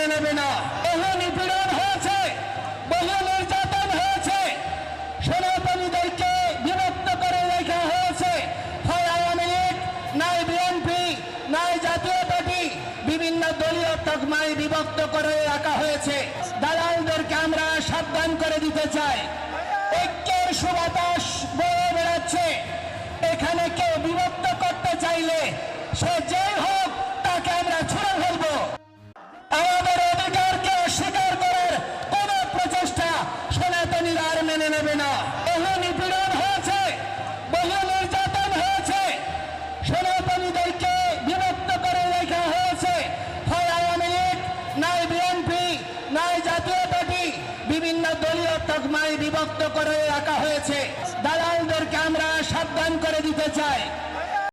মেনে নেবে না। বহু নিপীড়ন হয়েছে, বহু নির্যাতন হয়েছে। সনাতনীদেরকে বিরক্ত করে রেখা হয়েছে। হয় আওয়ামী লীগ, নাই বিএনপি, নাই জাতীয় পার্টি, বিভিন্ন দলীয় তকমায় বিভক্ত করে রাখা হয়েছে। দালালদেরকে আমরা সাবধান করে দিতে চাই। ঐক্যের সুবাতাস বয়ে বেড়াচ্ছে। এখানে আর মেনে নেবে না। বহু নিপীড়ন হয়েছে, বহু নির্যাতন হয়েছে। সনাতনীদেরকে বিভক্ত করে রেখা হয়েছে, হয় আওয়ামী লীগ, নাই বিএনপি, নাই জাতীয় পার্টি। বিভিন্ন দলীয় তকমায় বিভক্ত করে রাখা হয়েছে। দালালদেরকে আমরা সাবধান করে দিতে চাই।